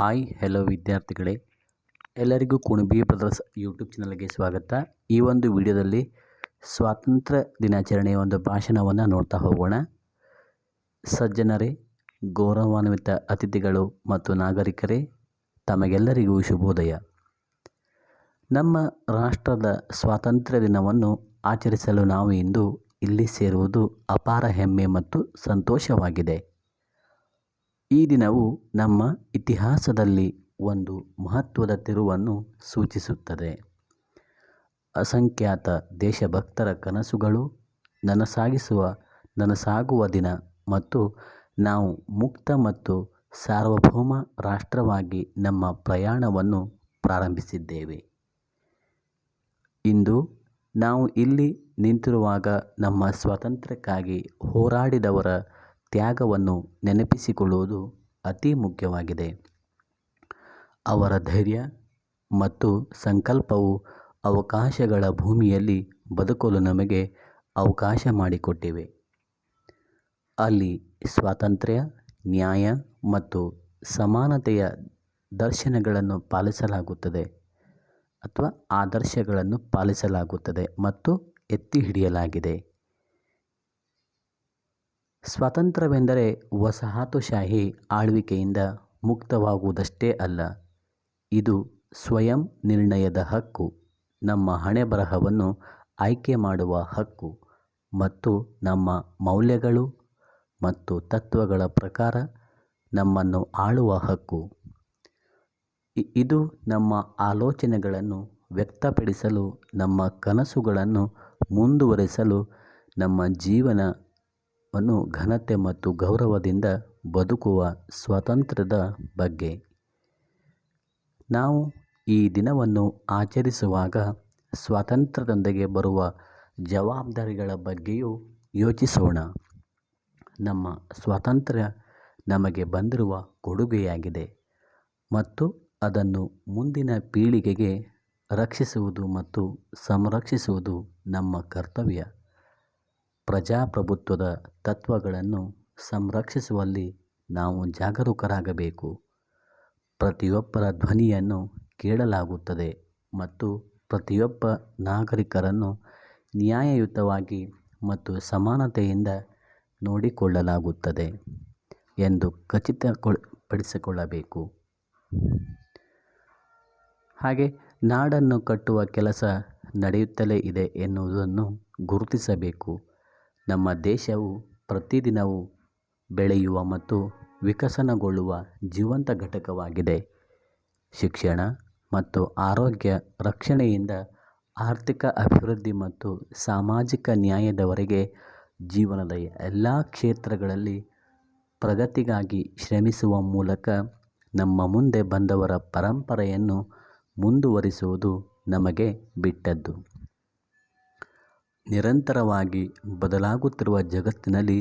Hi hello ವಿದ್ಯಾರ್ಥಿಗಳೇ. ಎಲ್ಲರಿಗೂ Kunbi brothers YouTube ಚಾನಲ್ಗೆ ಸ್ವಾಗತ. ಈ ಒಂದು ವಿಡಿಯೋದಲ್ಲಿ ಸ್ವಾತಂತ್ರ್ಯ ದಿನಾಚರಣೆಯ ಒಂದು ಭಾಷಣವನ್ನು ನೋಡ್ತಾ ಹೋಗೋಣ. ಸಜ್ಜನರೇ, ಗೌರವಾನ್ವಿತ ಅತಿಥಿಗಳು ಮತ್ತು ನಾಗರಿಕರೇ, ತಮಗೆಲ್ಲರಿಗೂ ಶುಭೋದಯ. ನಮ್ಮ ರಾಷ್ಟ್ರದ ಸ್ವಾತಂತ್ರ್ಯ ದಿನವನ್ನು ಆಚರಿಸಲು ನಾವು ಇಂದು ಇಲ್ಲಿ ಸೇರುವುದು ಅಪಾರ ಹೆಮ್ಮೆ ಮತ್ತು ಸಂತೋಷವಾಗಿದೆ. ಈ ದಿನವು ನಮ್ಮ ಇತಿಹಾಸದಲ್ಲಿ ಒಂದು ಮಹತ್ವದ ತಿರುವನ್ನು ಸೂಚಿಸುತ್ತದೆ. ಅಸಂಖ್ಯಾತ ದೇಶಭಕ್ತರ ಕನಸುಗಳು ನನಸಾಗಿಸುವ, ನನಸಾಗುವ ದಿನ ಮತ್ತು ನಾವು ಮುಕ್ತ ಮತ್ತು ಸಾರ್ವಭೌಮ ರಾಷ್ಟ್ರವಾಗಿ ನಮ್ಮ ಪ್ರಯಾಣವನ್ನು ಪ್ರಾರಂಭಿಸಿದ್ದೇವೆ. ಇಂದು ನಾವು ಇಲ್ಲಿ ನಿಂತಿರುವಾಗ ನಮ್ಮ ಸ್ವಾತಂತ್ರ್ಯಕ್ಕಾಗಿ ಹೋರಾಡಿದವರ ತ್ಯಾಗವನ್ನು ನೆನಪಿಸಿಕೊಳ್ಳುವುದು ಅತಿ ಮುಖ್ಯವಾಗಿದೆ. ಅವರ ಧೈರ್ಯ ಮತ್ತು ಸಂಕಲ್ಪವು ಅವಕಾಶಗಳ ಭೂಮಿಯಲ್ಲಿ ಬದುಕಲು ನಮಗೆ ಅವಕಾಶ ಮಾಡಿಕೊಟ್ಟಿವೆ. ಅಲ್ಲಿ ಸ್ವಾತಂತ್ರ್ಯ, ನ್ಯಾಯ ಮತ್ತು ಸಮಾನತೆಯ ದರ್ಶನಗಳನ್ನು ಪಾಲಿಸಲಾಗುತ್ತದೆ ಅಥವಾ ಆದರ್ಶಗಳನ್ನು ಪಾಲಿಸಲಾಗುತ್ತದೆ ಮತ್ತು ಎತ್ತಿ ಹಿಡಿಯಲಾಗಿದೆ. ಸ್ವಾತಂತ್ರ್ಯವೆಂದರೆ ವಸಾಹತುಶಾಹಿ ಆಳ್ವಿಕೆಯಿಂದ ಮುಕ್ತವಾಗುವುದಷ್ಟೇ ಅಲ್ಲ, ಇದು ಸ್ವಯಂ ನಿರ್ಣಯದ ಹಕ್ಕು, ನಮ್ಮ ಹಣೆಬರಹವನ್ನು ಆಯ್ಕೆ ಮಾಡುವ ಹಕ್ಕು ಮತ್ತು ನಮ್ಮ ಮೌಲ್ಯಗಳು ಮತ್ತು ತತ್ವಗಳ ಪ್ರಕಾರ ನಮ್ಮನ್ನು ಆಳುವ ಹಕ್ಕು. ಇದು ನಮ್ಮ ಆಲೋಚನೆಗಳನ್ನು ವ್ಯಕ್ತಪಡಿಸಲು, ನಮ್ಮ ಕನಸುಗಳನ್ನು ಮುಂದುವರಿಸಲು, ನಮ್ಮ ಜೀವನವನ್ನು ಘನತೆ ಮತ್ತು ಗೌರವದಿಂದ ಬದುಕುವ ಸ್ವಾತಂತ್ರ್ಯದ ಬಗ್ಗೆ. ನಾವು ಈ ದಿನವನ್ನು ಆಚರಿಸುವಾಗ ಸ್ವಾತಂತ್ರ್ಯದೊಂದಿಗೆ ಬರುವ ಜವಾಬ್ದಾರಿಗಳ ಬಗ್ಗೆಯೂ ಯೋಚಿಸೋಣ. ನಮ್ಮ ಸ್ವಾತಂತ್ರ್ಯ ನಮಗೆ ಬಂದಿರುವ ಕೊಡುಗೆಯಾಗಿದೆ ಮತ್ತು ಅದನ್ನು ಮುಂದಿನ ಪೀಳಿಗೆಗೆ ರಕ್ಷಿಸುವುದು ಮತ್ತು ಸಂರಕ್ಷಿಸುವುದು ನಮ್ಮ ಕರ್ತವ್ಯ. ಪ್ರಜಾಪ್ರಭುತ್ವದ ತತ್ವಗಳನ್ನು ಸಂರಕ್ಷಿಸುವಲ್ಲಿ ನಾವು ಜಾಗರೂಕರಾಗಬೇಕು. ಪ್ರತಿಯೊಬ್ಬರ ಧ್ವನಿಯನ್ನು ಕೇಳಲಾಗುತ್ತದೆ ಮತ್ತು ಪ್ರತಿಯೊಬ್ಬ ನಾಗರಿಕರನ್ನು ನ್ಯಾಯಯುತವಾಗಿ ಮತ್ತು ಸಮಾನತೆಯಿಂದ ನೋಡಿಕೊಳ್ಳಲಾಗುತ್ತದೆ ಎಂದು ಖಚಿತಪಡಿಸಿಕೊಳ್ಳಬೇಕು. ಹಾಗೆ ನಾಡನ್ನು ಕಟ್ಟುವ ಕೆಲಸ ನಡೆಯುತ್ತಲೇ ಇದೆ ಎನ್ನುವುದನ್ನು ಗುರುತಿಸಬೇಕು. ನಮ್ಮ ದೇಶವು ಪ್ರತಿದಿನವೂ ಬೆಳೆಯುವ ಮತ್ತು ವಿಕಸನಗೊಳ್ಳುವ ಜೀವಂತ ಘಟಕವಾಗಿದೆ. ಶಿಕ್ಷಣ ಮತ್ತು ಆರೋಗ್ಯ ರಕ್ಷಣೆಯಿಂದ ಆರ್ಥಿಕ ಅಭಿವೃದ್ಧಿ ಮತ್ತು ಸಾಮಾಜಿಕ ನ್ಯಾಯದವರೆಗೆ ಜೀವನದ ಎಲ್ಲ ಕ್ಷೇತ್ರಗಳಲ್ಲಿ ಪ್ರಗತಿಗಾಗಿ ಶ್ರಮಿಸುವ ಮೂಲಕ ನಮ್ಮ ಮುಂದೆ ಬಂದವರ ಪರಂಪರೆಯನ್ನು ಮುಂದುವರಿಸುವುದು ನಮಗೆ ಬಿಟ್ಟದ್ದು. ನಿರಂತರವಾಗಿ ಬದಲಾಗುತ್ತಿರುವ ಜಗತ್ತಿನಲ್ಲಿ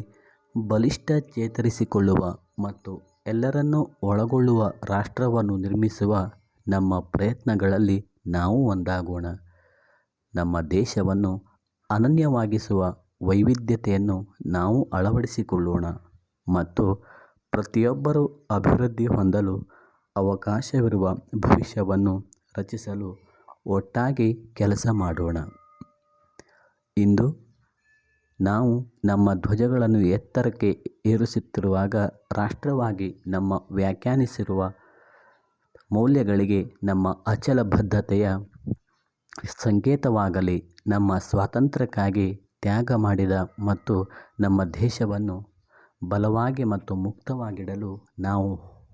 ಬಲಿಷ್ಠ ಚೇತರಿಸಿಕೊಳ್ಳುವ ಮತ್ತು ಎಲ್ಲರನ್ನೂ ಒಳಗೊಳ್ಳುವ ರಾಷ್ಟ್ರವನ್ನು ನಿರ್ಮಿಸುವ ನಮ್ಮ ಪ್ರಯತ್ನಗಳಲ್ಲಿ ನಾವು ಒಂದಾಗೋಣ. ನಮ್ಮ ದೇಶವನ್ನು ಅನನ್ಯವಾಗಿಸುವ ವೈವಿಧ್ಯತೆಯನ್ನು ನಾವು ಅಳವಡಿಸಿಕೊಳ್ಳೋಣ ಮತ್ತು ಪ್ರತಿಯೊಬ್ಬರೂ ಅಭಿವೃದ್ಧಿ ಹೊಂದಲು ಅವಕಾಶವಿರುವ ಭವಿಷ್ಯವನ್ನು ರಚಿಸಲು ಒಟ್ಟಾಗಿ ಕೆಲಸ ಮಾಡೋಣ. ಇಂದು ನಾವು ನಮ್ಮ ಧ್ವಜಗಳನ್ನು ಎತ್ತರಕ್ಕೆ ಏರಿಸುತ್ತಿರುವಾಗ ರಾಷ್ಟ್ರವಾಗಿ ನಮ್ಮ ವ್ಯಾಖ್ಯಾನಿಸಿರುವ ಮೌಲ್ಯಗಳಿಗೆ ನಮ್ಮ ಅಚಲ ಬದ್ಧತೆಯ ಸಂಕೇತವಾಗಲಿ, ನಮ್ಮ ಸ್ವಾತಂತ್ರ್ಯಕ್ಕಾಗಿ ತ್ಯಾಗ ಮಾಡಿದ ಮತ್ತು ನಮ್ಮ ದೇಶವನ್ನು ಬಲವಾಗಿ ಮತ್ತು ಮುಕ್ತವಾಗಿಡಲು ನಾವು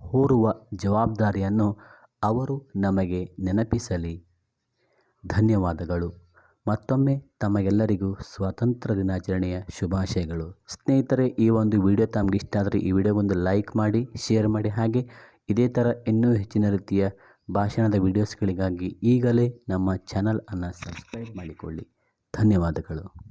ಹೊರುವ ಜವಾಬ್ದಾರಿಯನ್ನು ಅವರು ನಮಗೆ ನೆನಪಿಸಲಿ. ಧನ್ಯವಾದಗಳು. ಮತ್ತೊಮ್ಮೆ ತಮಗೆಲ್ಲರಿಗೂ ಸ್ವಾತಂತ್ರ್ಯ ದಿನಾಚರಣೆಯ ಶುಭಾಶಯಗಳು. ಸ್ನೇಹಿತರೆ, ಈ ಒಂದು ವಿಡಿಯೋ ತಮಗೆ ಇಷ್ಟ ಆದರೆ ಈ ವಿಡಿಯೋ ಒಂದು ಲೈಕ್ ಮಾಡಿ, ಶೇರ್ ಮಾಡಿ, ಹಾಗೆ ಇದೇ ಥರ ಇನ್ನೂ ಹೆಚ್ಚಿನ ರೀತಿಯ ಭಾಷಣದ ವಿಡಿಯೋಸ್ಗಳಿಗಾಗಿ ಈಗಲೇ ನಮ್ಮ ಚಾನಲನ್ನು ಸಬ್ಸ್ಕ್ರೈಬ್ ಮಾಡಿಕೊಳ್ಳಿ. ಧನ್ಯವಾದಗಳು.